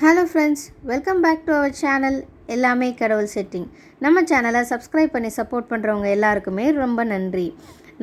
Hello friends welcome back to our channel எல்லாமே கடவுள் setting நம்ம சேனலை சப்ஸ்கிரைப் பண்ணி சப்போர்ட் பண்ணுறவங்க எல்லாருக்குமே ரொம்ப நன்றி.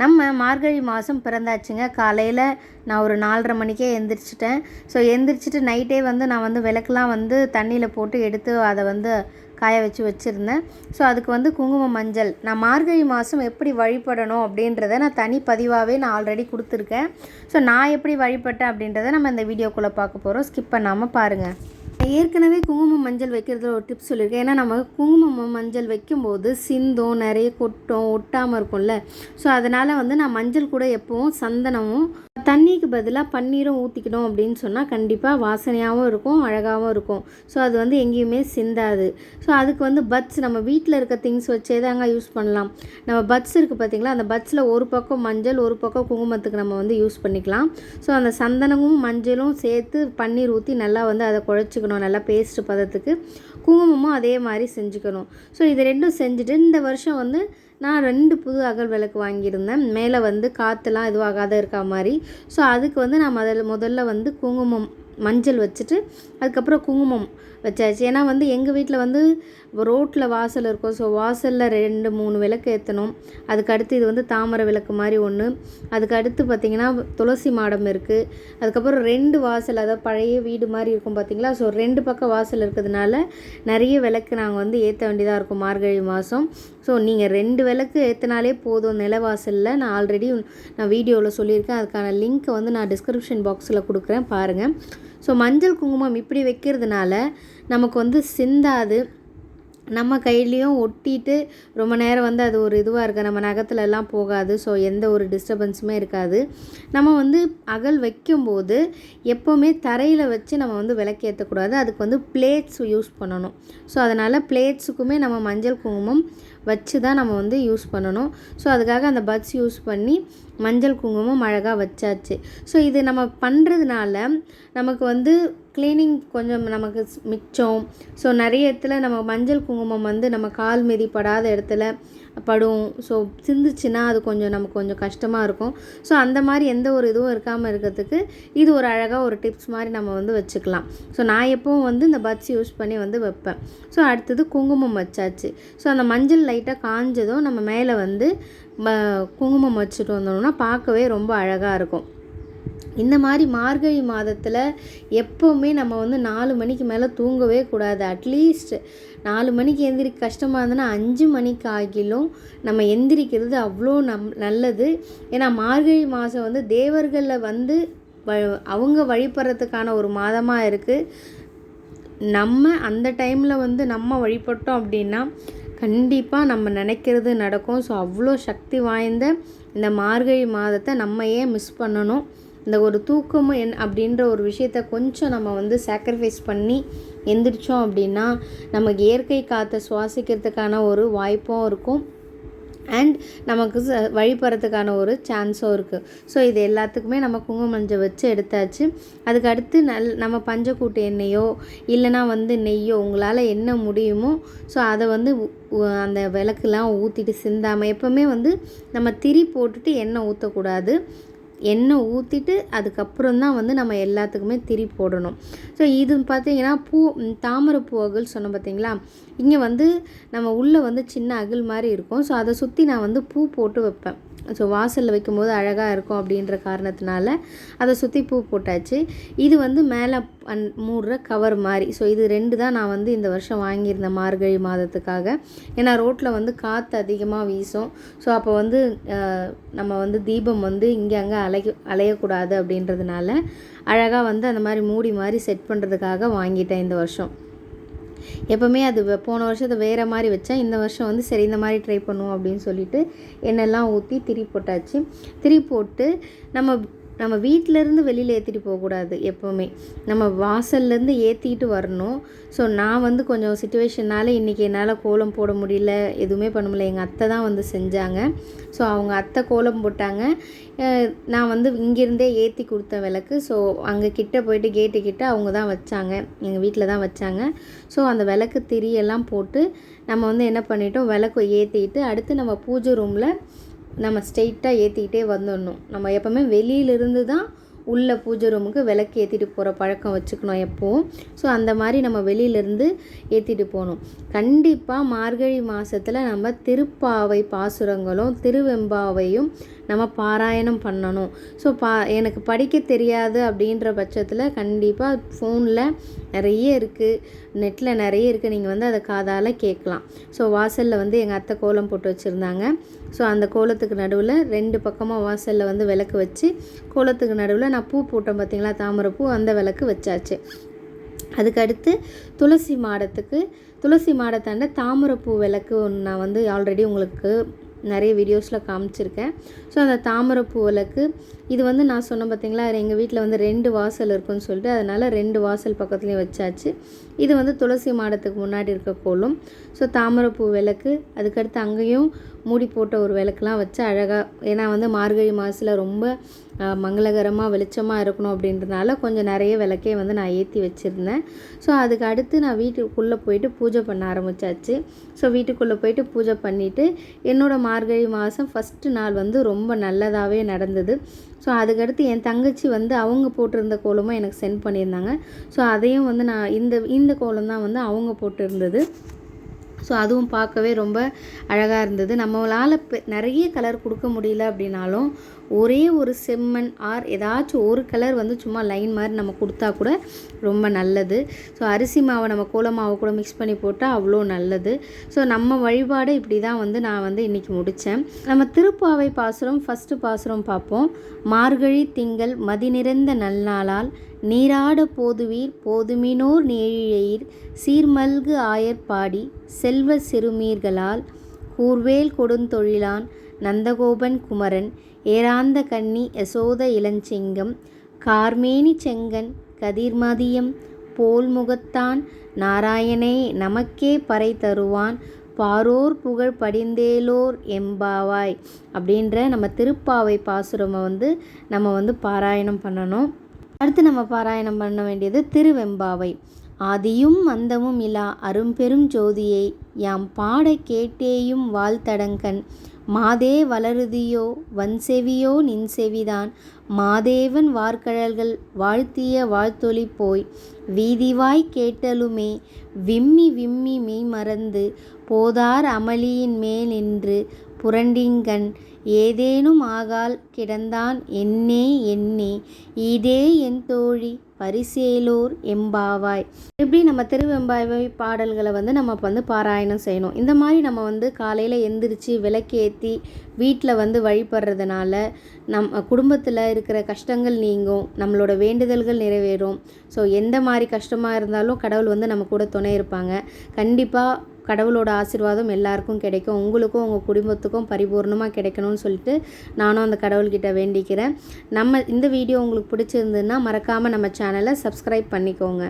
நம்ம மார்கழி மாதம் பிறந்தாச்சுங்க. காலையில் நான் ஒரு நாலரை மணிக்கே எந்திரிச்சிட்டேன். ஸோ எந்திரிச்சிட்டு நைட்டே வந்து நான் வந்து விளக்கெலாம் வந்து தண்ணியில் போட்டு எடுத்து அதை வந்து காய வச்சு வச்சுருந்தேன். ஸோ அதுக்கு வந்து குங்கும மஞ்சள். நான் மார்கழி மாதம் எப்படி வழிபடணும் அப்படின்றத நான் தனி பதிவாகவே நான் ஆல்ரெடி கொடுத்துருக்கேன். ஸோ நான் எப்படி வழிபட்டேன் அப்படின்றத நம்ம இந்த வீடியோக்குள்ளே பார்க்க போகிறோம் ஸ்கிப் பண்ணாமல் பாருங்கள் ஏற்கனவே குங்குமம் மஞ்சள் வைக்கிறதுல ஒரு டிப்ஸ் சொல்லியிருக்கேன். ஏன்னா நம்ம குங்குமம் மஞ்சள் வைக்கும்போது சிந்தும் நிறைய கொட்டும் ஒட்டாமல் இருக்கும்ல. ஸோ அதனால் வந்து நான் மஞ்சள் கூட எப்போவும் சந்தனமும் தண்ணிக்கு பதிலாக பன்னீரும் ஊற்றிக்கணும் அப்படின்னு சொன்னால் கண்டிப்பாக வாசனையாகவும் இருக்கும் அழகாகவும் இருக்கும். ஸோ அது வந்து எங்கேயுமே சிந்தாது. ஸோ அதுக்கு வந்து பட்ஸ் நம்ம வீட்டில் இருக்க திங்ஸ் வச்சே தாங்க யூஸ் பண்ணலாம். நம்ம பட்ஸ் இருக்குது பார்த்தீங்களா அந்த பட்ஸில் ஒரு பக்கம் மஞ்சள் ஒரு பக்கம் குங்குமத்துக்கு நம்ம வந்து யூஸ் பண்ணிக்கலாம். ஸோ அந்த சந்தனமும் மஞ்சளும் சேர்த்து பன்னீர் ஊற்றி நல்லா வந்து அதை குழச்சிக்கணும். நல்லா பேஸ்ட் பதத்துக்கு குங்குமமும் அதே மாதிரி செஞ்சுக்கணும். ஸோ இது ரெண்டும் செஞ்சுட்டு இந்த வருஷம் வந்து நான் ரெண்டு புது அகல் விளக்கு வாங்கியிருந்தேன். மேலே வந்து காற்றுலாம் இதுவாகாத இருக்கா மாதிரி. ஸோ அதுக்கு வந்து நான் முதல்ல முதல்ல வந்து குங்குமம் மஞ்சள் வச்சுட்டு அதுக்கப்புறம் குங்குமம் வச்சாச்சு. ஏன்னா வந்து எங்கள் வீட்டில் வந்து ரோட்டில் வாசல் இருக்கும். ஸோ வாசலில் ரெண்டு மூணு விளக்கு ஏற்றணும் அதுக்கு அடுத்து இது வந்து தாமரை விளக்கு மாதிரி ஒன்று அதுக்கு அடுத்து பார்த்திங்கன்னா துளசி மாடம் இருக்குது அதுக்கப்புறம் ரெண்டு வாசல் அதாவது பழைய வீடு மாதிரி இருக்கும் பார்த்திங்களா ஸோ ரெண்டு பக்கம் வாசல் இருக்கிறதுனால நிறைய விளக்கு நாங்கள் வந்து ஏற்ற வேண்டியதாக இருக்கும் மார்கழி மாதம் ஸோ நீங்கள் ரெண்டு விளக்கு ஏற்றினாலே போதும் நிலவாசலில் நான் ஆல்ரெடி நான் வீடியோவில் சொல்லியிருக்கேன். அதுக்கான லிங்க்கை வந்து நான் டிஸ்கிரிப்ஷன் பாக்ஸில் கொடுக்குறேன். பாருங்கள் ஸோ மஞ்சள் குங்குமம் இப்படி வைக்கிறதுனால நமக்கு வந்து சிந்தாது. நம்ம கையிலையும் ஒட்டிட்டு ரொம்ப நேரம் வந்து அது ஒரு இதுவாக இருக்க நம்ம நகத்துல எல்லாம் போகாது. ஸோ எந்த ஒரு டிஸ்டர்பன்ஸுமே இருக்காது. நம்ம வந்து அகல் வைக்கும்போது எப்போவுமே தரையில் வச்சு நம்ம வந்து விளக்கேற்றக்கூடாது அதுக்கு வந்து பிளேட்ஸ் யூஸ் பண்ணணும். ஸோ அதனால் பிளேட்ஸுக்குமே நம்ம மஞ்சள் குங்குமம் வச்சு தான் நம்ம வந்து யூஸ் பண்ணணும். ஸோ அதுக்காக அந்த பட்ஸ் யூஸ் பண்ணி மஞ்சள் குங்குமம் அழகாக வச்சாச்சு. ஸோ இது நம்ம பண்ணுறதுனால நமக்கு வந்து க்ளீனிங் கொஞ்சம் நமக்கு மிச்சம். ஸோ நிறைய இடத்துல நம்ம மஞ்சள் குங்குமம் வந்து நம்ம கால் மீதி படாத இடத்துல படும். ஸோ சிந்துச்சுன்னா அது கொஞ்சம் நமக்கு கொஞ்சம் கஷ்டமாக இருக்கும். ஸோ அந்த மாதிரி எந்த ஒரு இதுவும் இருக்காமல் இருக்கிறதுக்கு இது ஒரு அழகாக ஒரு டிப்ஸ் மாதிரி நம்ம வந்து வச்சுக்கலாம். ஸோ நான் எப்பவும் வந்து இந்த பட்ஸ் யூஸ் பண்ணி வந்து வைப்பேன். ஸோ அடுத்தது குங்குமம் வச்சாச்சு. ஸோ அந்த மஞ்சள் லைட்டாக காஞ்சதும் நம்ம மேலே வந்து குங்குமம் வச்சுட்டு வந்தோம்னா பார்க்கவே ரொம்ப அழகாக இருக்கும். இந்த மாதிரி மார்கழி மாதத்தில் எப்போவுமே நம்ம வந்து நாலு மணிக்கு மேலே தூங்கவே கூடாது. அட்லீஸ்ட் நாலு மணிக்கு எந்திரி கஷ்டமாக இருந்ததுன்னா அஞ்சு மணிக்கு ஆகிலும் நம்ம எந்திரிக்கிறது அவ்வளோ நம் நல்லது. ஏன்னா மார்கழி மாதம் வந்து தேவர்களில் வந்து வ அவங்க வழிபடுறதுக்கான ஒரு மாதமாக இருக்குது நம்ம அந்த டைமில் வந்து நம்ம வழிபட்டோம் அப்படின்னா கண்டிப்பாக நம்ம நினைக்கிறது நடக்கும். ஸோ அவ்வளோ சக்தி வாய்ந்த இந்த மார்கழி மாதத்தை நம்ம ஏன் மிஸ் பண்ணணும். இந்த ஒரு தூக்கம் என் அப்படின்ற ஒரு விஷயத்த கொஞ்சம் நம்ம வந்து சாக்ரிஃபைஸ் பண்ணி எந்திரிச்சோம் அப்படின்னா நமக்கு இயற்கை காற்றை சுவாசிக்கிறதுக்கான ஒரு வாய்ப்பும் இருக்கும். அண்ட் நமக்கு வழிபடுறதுக்கான ஒரு சான்ஸும் இருக்குது ஸோ இது எல்லாத்துக்குமே நம்ம குங்கும மஞ்சள் வச்சு எடுத்தாச்சு. அதுக்கு அடுத்து நல் நம்ம பஞ்சக்கூட்டு எண்ணெயோ இல்லைனா வந்து நெய்யோ உங்களால் என்ன முடியுமோ ஸோ அதை வந்து அந்த விளக்குலாம் ஊற்றிட்டு சிந்தாமல் எப்போவுமே வந்து நம்ம திரி போட்டுட்டு எண்ணெய் ஊற்றக்கூடாது எண்ணெய் ஊற்றிட்டு அதுக்கப்புறம் தான் வந்து நம்ம எல்லாத்துக்குமே திரி போடணும். ஸோ இது பார்த்திங்கன்னா பூ தாமரை பூ அகல் சொன்னோம் பார்த்தீங்களா இங்கே வந்து நம்ம உள்ளே வந்து சின்ன அகல் மாதிரி இருக்கும். ஸோ அதை சுற்றி நான் வந்து பூ போட்டு வைப்பேன். ஸோ வாசலில் வைக்கும்போது அழகாக இருக்கும் அப்படின்ற காரணத்தினால அதை சுற்றி பூ போட்டாச்சு. இது வந்து மேலே அந் மூடுற கவர் மாதிரி ஸோ இது ரெண்டு தான் நான் வந்து இந்த வருஷம் வாங்கியிருந்தேன் மார்கழி மாதத்துக்காக. ஏன்னா ரோட்டில் வந்து காற்று அதிகமாக வீசும். ஸோ அப்போ வந்து நம்ம வந்து தீபம் வந்து இங்கே அங்கே அலைய அலையக்கூடாது அப்படின்றதுனால அழகாக வந்து அந்த மாதிரி மூடி மாதிரி செட் பண்ணுறதுக்காக வாங்கிட்டேன் இந்த வருஷம். எப்போவுமே அது போன வருஷத்தை வேறு மாதிரி வச்சேன். இந்த வருஷம் வந்து சரி இந்த மாதிரி ட்ரை பண்ணுவோம் அப்படின்னு சொல்லிட்டு எண்ணெய்லாம் ஊற்றி திரி போட்டாச்சு. திரி போட்டு நம்ம நம்ம வீட்டிலேருந்து வெளியில் ஏற்றிட்டு போகக்கூடாது எப்போவுமே. நம்ம வாசல்லேருந்து ஏற்றிட்டு வரணும். ஸோ நான் வந்து கொஞ்சம் சுச்சுவேஷனால் இன்றைக்கி என்னால் கோலம் போட முடியல எதுவுமே பண்ண முடியல. எங்கள் அத்தை தான் வந்து செஞ்சாங்க. ஸோ அவங்க அத்தை கோலம் போட்டாங்க. நான் வந்து இங்கேருந்தே ஏற்றி கொடுத்த விளக்கு. ஸோ அங்கே கிட்டே போயிட்டு கேட்டு கிட்டே அவங்க தான் வச்சாங்க. எங்கள் வீட்டில் தான் வச்சாங்க. ஸோ அந்த விளக்கு திரியெல்லாம் போட்டு நம்ம வந்து என்ன பண்ணிட்டோம்? விளக்கு ஏற்றிட்டு அடுத்து நம்ம பூஜை ரூமில் நம்ம ஸ்ட்ரெயிட்டாக ஏற்றிக்கிட்டே வந்துடணும். நம்ம எப்போவுமே வெளியிலிருந்து தான் உள்ள பூஜை ரூமுக்கு விளக்கு ஏற்றிட்டு போகிற பழக்கம் வச்சுக்கணும் எப்போவும். ஸோ அந்த மாதிரி நம்ம வெளியிலேருந்து ஏற்றிட்டு போகணும். கண்டிப்பாக மார்கழி மாதத்தில் நம்ம திருப்பாவை பாசுரங்களும் திருவெம்பாவையும் நம்ம பாராயணம் பண்ணணும். ஸோ பா எனக்கு படிக்க தெரியாது அப்படின்ற பட்சத்தில் கண்டிப்பாக ஃபோனில் நிறைய இருக்குது நெட்டில் நிறைய இருக்குது நீங்கள் வந்து அதை காதால் கேட்கலாம். ஸோ வாசலில் வந்து எங்கள் அத்தை கோலம் போட்டு வச்சுருந்தாங்க. ஸோ அந்த கோலத்துக்கு நடுவில் ரெண்டு பக்கமாக வாசலில் வந்து விளக்கு வச்சு கோலத்துக்கு நடுவில் நான் பூ போட்டேன் பார்த்தீங்களா தாமரை பூ அந்த விளக்கு வச்சாச்சு. அதுக்கடுத்து துளசி மாடத்துக்கு துளசி மாடத்தாண்ட தாமரைப்பூ விளக்கு ஒன்று நான் வந்து ஆல்ரெடி உங்களுக்கு நிறைய வீடியோஸில் காமிச்சிருக்கேன். ஸோ அந்த தாமரைப்பூ விளக்கு இது வந்து நான் சொன்ன பார்த்தீங்களா எங்கள் வீட்டில் வந்து ரெண்டு வாசல் இருக்குன்னு சொல்லிட்டு அதனால் ரெண்டு வாசல் பக்கத்துலேயும் வச்சாச்சு. இது வந்து துளசி மாடத்துக்கு முன்னாடி இருக்க கோலம். ஸோ தாமரைப்பூ விளக்கு அதுக்கடுத்து அங்கேயும் மூடி போட்ட ஒரு விளக்குலாம் வச்சு அழகாக ஏன்னா வந்து மார்கழி மாதத்தில் ரொம்ப மங்களகரமாக வெளிச்சமாக இருக்கணும் அப்படின்றதுனால கொஞ்சம் நிறைய விளக்கே வந்து நான் ஏற்றி வச்சுருந்தேன். ஸோ அதுக்கு அடுத்து நான் வீட்டுக்குள்ளே போயிட்டு பூஜை பண்ண ஆரம்பித்தாச்சு ஸோ வீட்டுக்குள்ளே போயிட்டு பூஜை பண்ணிவிட்டு என்னோடய மார்கழி மாதம் ஃபஸ்ட்டு நாள் வந்து ரொம்ப நல்லதாகவே நடந்தது. ஸோ அதுக்கடுத்து என் தங்கச்சி வந்து அவங்க போட்டிருந்த கோலமும் எனக்கு சென்ட் பண்ணியிருந்தாங்க. ஸோ அதையும் வந்து நான் இந்த இந்த கோலம் தான் வந்து அவங்க போட்டிருந்தது. ஸோ அதுவும் பார்க்கவே ரொம்ப அழகாக இருந்தது. நம்மளால் நிறைய கலர் கொடுக்க முடியல அப்படின்னாலும் ஒரே ஒரு செம்மண் ஆர் ஏதாச்சும் ஒரு கலர் வந்து சும்மா லைன் மாதிரி நம்ம கொடுத்தா கூட ரொம்ப நல்லது. ஸோ அரிசி மாவை நம்ம கோல மாவை கூட மிக்ஸ் பண்ணி போட்டால் அவ்வளோ நல்லது. ஸோ நம்ம வழிபாடு இப்படி தான் வந்து நான் வந்து இன்றைக்கி முடித்தேன் நம்ம திருப்பாவை பாசுரம் ஃபஸ்ட்டு பாசுரம் பார்ப்போம். மார்கழி திங்கள் மதி நிறைந்த நல்நாளால் நீராட போதுவீர் போதுமினோர் நேழிழையீர் சீர்மல்கு ஆயர்பாடி செல்வ சிறுமீர்களால் கூர்வேல் கொடுந்தொழிலான் நந்தகோபன் குமரன் ஏராந்த கன்னி யசோத இளஞ்சிங்கம் கார்மேனி செங்கன் கதிர்மதியம் போல்முகத்தான் நாராயணே நமக்கே பறை தருவான் பாரோர் புகழ் படிந்தேலோர் எம்பாவாய் அப்படின்ற நம்ம திருப்பாவை பாசுரமை வந்து நம்ம வந்து பாராயணம் பண்ணணும். அடுத்து நம்ம பாராயணம் பண்ண வேண்டியது திருவெம்பாவை. ஆதியும் அந்தமும் இலா அரும்பெரும் ஜோதியை யாம் பாட கேட்டேயும் வாழ்த்தடங்கன். மாதே வளருதியோ வன்செவியோ நின்செவிதான். மாதேவன் வார்கழல்கள் வாழ்த்திய வாழ்த்தொளி போய் வீதிவாய் கேட்டலுமே விம்மி விம்மி மெய்மறந்து போதார் அமளியின் மேல் நின்று புரண்டிங்கன் ஏதேனும் ஆகால் கிடந்தான் என்னே என்னே. இதே என் தோழி பரிசேலோர் எம்பாவாய். இப்படி நம்ம திருவெம்பாவை பாடல்களை வந்து நம்ம வந்து பாராயணம் செய்யணும். இந்த மாதிரி நம்ம வந்து காலையில் எந்திரிச்சு விளக்கேற்றி வீட்டில் வந்து வழிபடுறதுனால நம் குடும்பத்தில் இருக்கிற கஷ்டங்கள் நீங்கும் நம்மளோட வேண்டுதல்கள் நிறைவேறும். ஸோ எந்த மாதிரி கஷ்டமாக இருந்தாலும் கடவுள் வந்து நம்ம கூட துணை இருப்பாங்க. கண்டிப்பாக கடவுளோட ஆசிர்வாதம் எல்லாருக்கும் கிடைக்கும். உங்களுக்கும் உங்கள் குடும்பத்துக்கும் பரிபூர்ணமாக கிடைக்கணும்னு சொல்லிட்டு நானும் அந்த கடவுள்கிட்ட வேண்டிக்கிறேன். நம்ம இந்த வீடியோ உங்களுக்கு பிடிச்சிருந்ததுன்னா மறக்காமல் நம்ம சேனலை சப்ஸ்கிரைப் பண்ணிக்கோங்க.